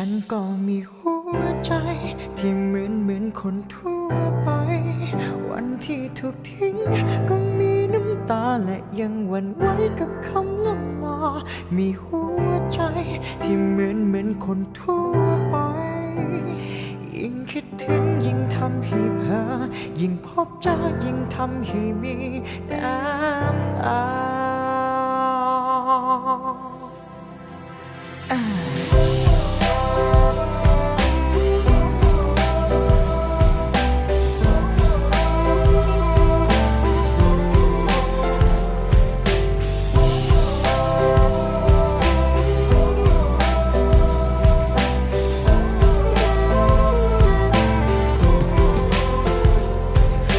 ฉันก็มีหัวใจ ที่เหมือนเหมือนคนทั่วไป วันที่ถูกทิ้ง ก็มีน้ำตาและยังหวั่นไหวกับคำล่ำลา มีหัวใจที่เหมือนเหมือนคนทั่วไป ยิ่งคิดถึงยิ่งทำให้เพ้อยิ่งพบเจอยิ่งทำให้มีน้ำตา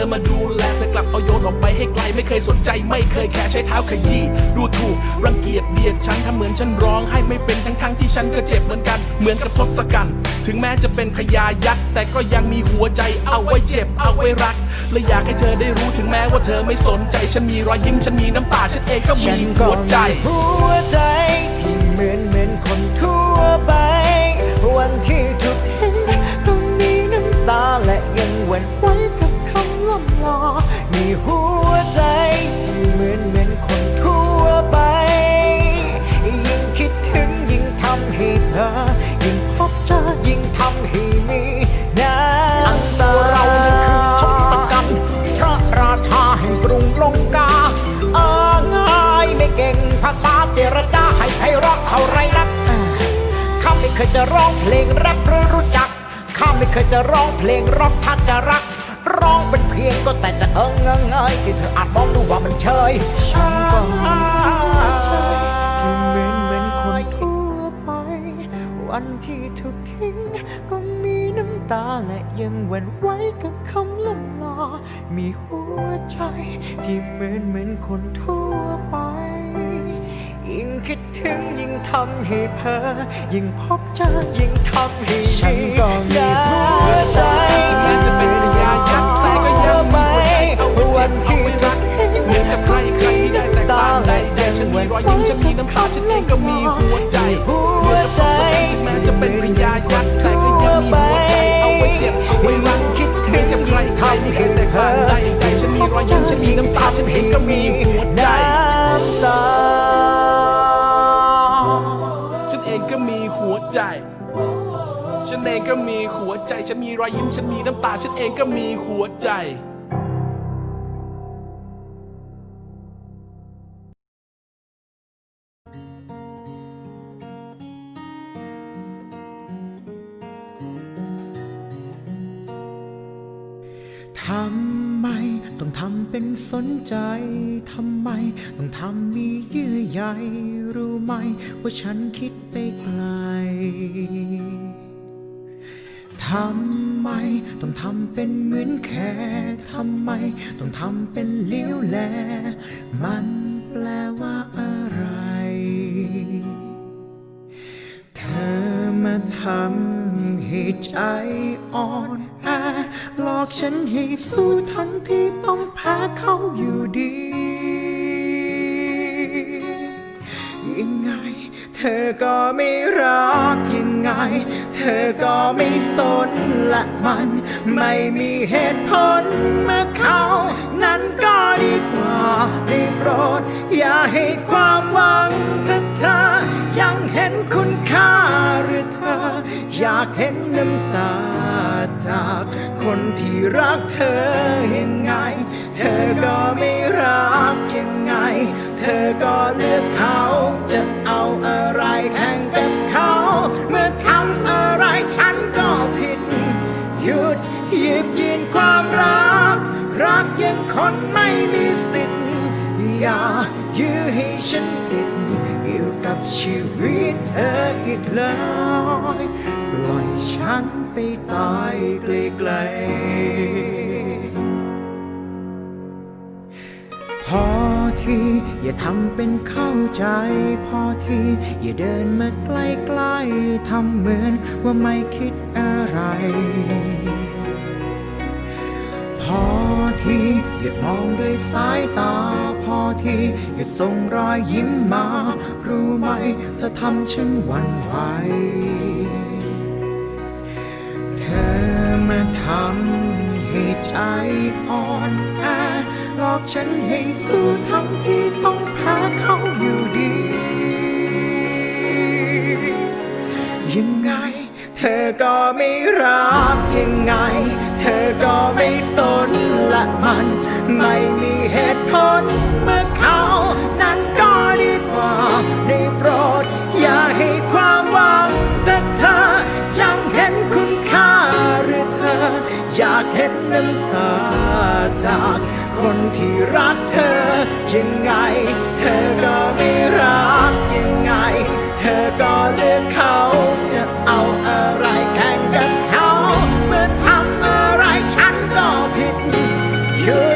อมาดูแลเธอกลับเอาโยนออกไปให้ไกลไม่เคยสนใจไม่เคยแค่ใช้เท้าขยี้ดูถูกรังเกียจเบียดฉันทำเหมือนฉันร้องให้ไม่เป็นทั้งทั้งที่ฉันก็เจ็บเหมือนกันเหมือนกับทศกัณฐ์ถึงแม้จะเป็นพญายักษ์แต่ก็ยังมีหัวใจเอาไว้เจ็บเอาไว้รักและอยากให้เธอได้รู้ถึงแม้ว่าเธอไม่สนใจฉันมีรอยยิ้มฉันมีน้ำตาฉันเองก็มีหัวใจหัวใจที่เหมือนเหมือนคนทั่วไป วันที่ถูกเห็นก็มีน้ำตาและยังหวั่นไหว กับคำล่ำลามีหัวใจที่เหมือนเหมือนคนทั่วไป ยิ่งคิดถึงยิ่งทำให้เธอยิ่งพบเจอยิ่งทำให้มีน้ำตาเราคือทศกัณฐ์พระราชาแห่งกรุงลงกาเออง่ายไม่เก่งภาษาเจรจาให้ไพเราะเท่าไรนักข้าไม่เคยจะร้องเพลงแรปหรือรู้จักข้าไม่เคยจะร้องเพลงร็อกถ้าจะรัก ร้องเป็นเพียงก็แต่จะเอิงเงงเงยที่เธออาจมองดูว่ามันเชยฉันก็มีหัวใจที่เหมือนเหมือนคนทั่วไป วันที่ถูกทิ้งก็มีน้ำตาและยังหวั่นไหวกับคำล่ำลามีหัวใจที่เหมือนเหมือนคนทั่วไปยิ่งคิดถึงยิ่งทำให้เพ้อยิ่งพบเจอยิ่งทำให้ฉันก็มีหัวใจ ใดแต่ฉันมีรอยยิ้มฉันมีน้ำตาฉันเองก็มีหัวใจเหมือนกับทศกัณฐ์ถึงแม้จะเป็นพญายักแต่ก็ยังมีหัวใจเอาไว้เจ็บเอาไว้รักเหมือนกับใครใครไม่ได้แตกต่างใดแต่ฉันมีรอยยิ้มฉันมีน้ำตาฉันเองก็มีหัวใจน้ำตาฉันเองก็มีหัวใจฉันเองก็มีหัวใจ ฉันมีรอยยิ้ม ฉันมีน้ำตา ฉันเองก็มีหัวใจ เป็นสนใจทำไม ต้องทำมีเยื่อใยรู้ไหม ว่าฉันคิดไปไกลทำไม ต้องทำเป็นเหมือนแค่ทำไม ต้องทำเป็นเลี้ยวแล มันแปลว่าอะไร เธอมาทำให้ใจอ่อน หลอกฉันให้สู้ทั้งที่ต้องแพ้เขาอยู่ดี ยังไง เธอก็ไม่รักยังไง เธอก็ไม่สนและมัน ไม่มีเหตุผลเมื่อเขา นั้นก็ดีกว่าได้โปรด อย่าให้ความหวังถ้าเธอ ยังเห็นคุณค่าหรือเธอ อยากเห็นน้ำตา จากคนที่รักเธอยังไง เธอก็ไม่รักยังไง เธอก็เลือกเขาจะเอาอะไรแข่งกับเขา เมื่อทำอะไรฉันก็ผิด หยุดหยิบยืนความรัก รักยังคนไม่มีสิทธิ์อย่ายื้อให้ฉันติดอยู่กับชีวิตเธออีกเลย ปล่อยฉันไปตายไกลๆพอทีอย่าทำเป็นเข้าใจ พอทีอย่าเดินมาใกล้ๆทำเหมือนว่าไม่คิดอะไร พอทีหยุดมองด้วยสายตา พอทีหยุดส่งรอยยิ้มมา รู้ไหมเธอทำฉันหวั่นไหว มาทำให้ใจอ่อนแอหลอกฉันให้สู้ทั้งที่ต้องแพ้เขาอยู่ดี ยังไง เธอก็ไม่รักยังไง เธอก็ไม่สนและมันไม่มีเหตุผล นน้ำตาจากคนที่รักเธอ ยังไง เธอก็ไม่รักยังไง เธอก็เลือกเขาจะเอาอะไรแข่งกับเขา เมื่อทำอะไรฉันก็ผิดอยุ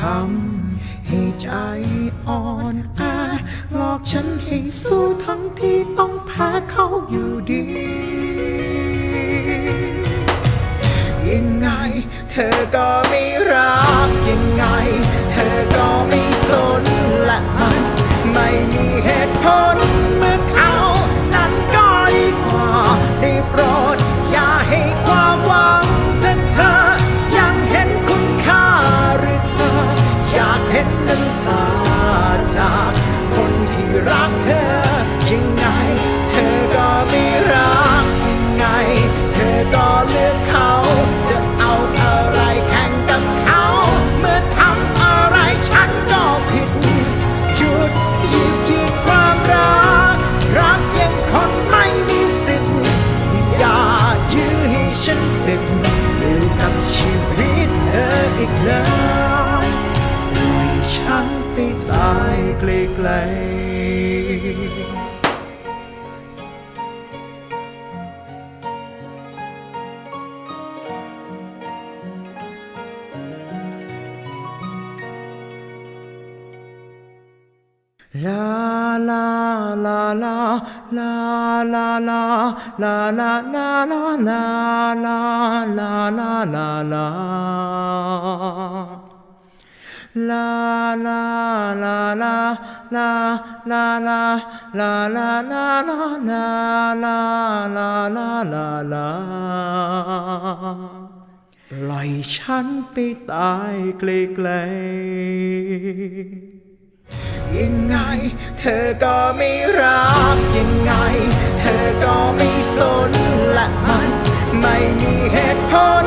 ทำให้ใจอ่อนแอหลอกฉันให้สู้ทั้งที่ต้องแพ้เขาอยู่ดี ยังไงเธอก็ไม่ รักเธอ ฉันไปตายไกลๆลาลาลาลาลา ลาลาลาลาลาลาลาลาลาลาลาลาลาลาลาลาปล่อยฉันไปตายไกลๆยังไง เธอก็ไม่รักยังไง เธอก็ไม่สนและมันไม่มีเหตุผล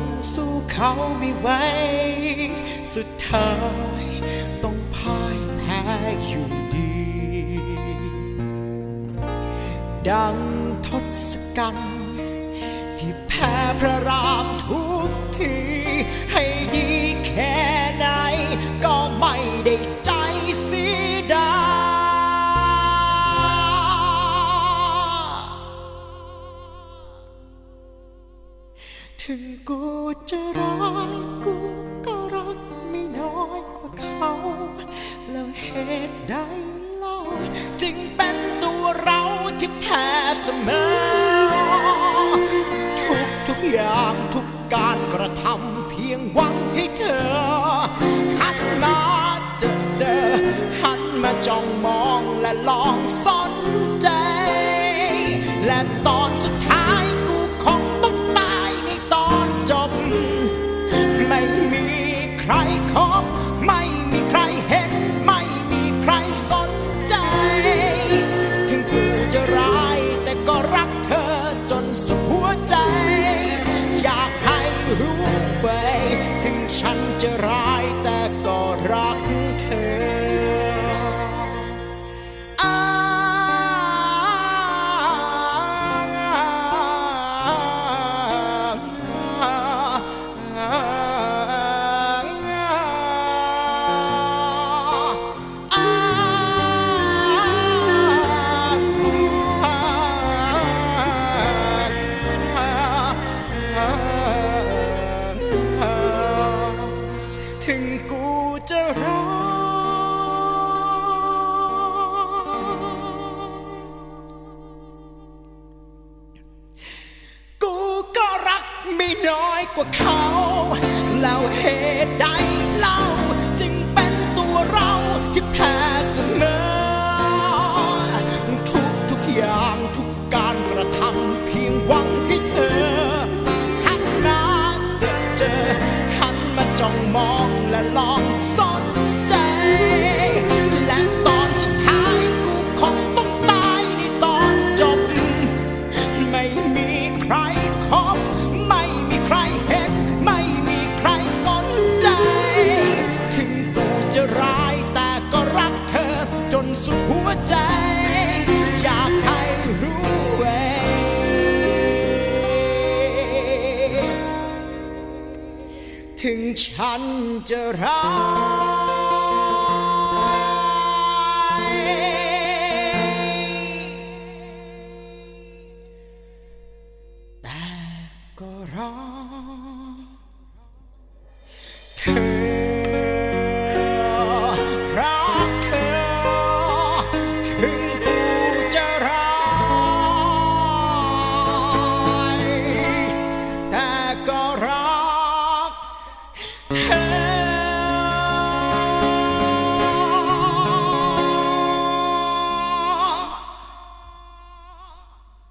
งสู้เขาไม่ไหว สุดท้ายต้องพ่ายแพ้อยู่ดี ดังทศกัณฐ์ที่แพ้พระรามทุกทีให้ อย่างทุกการกระทำเพียงหวังให้เธอ young mom. ฉันจะร้ายแต่ก็ร้องเธอ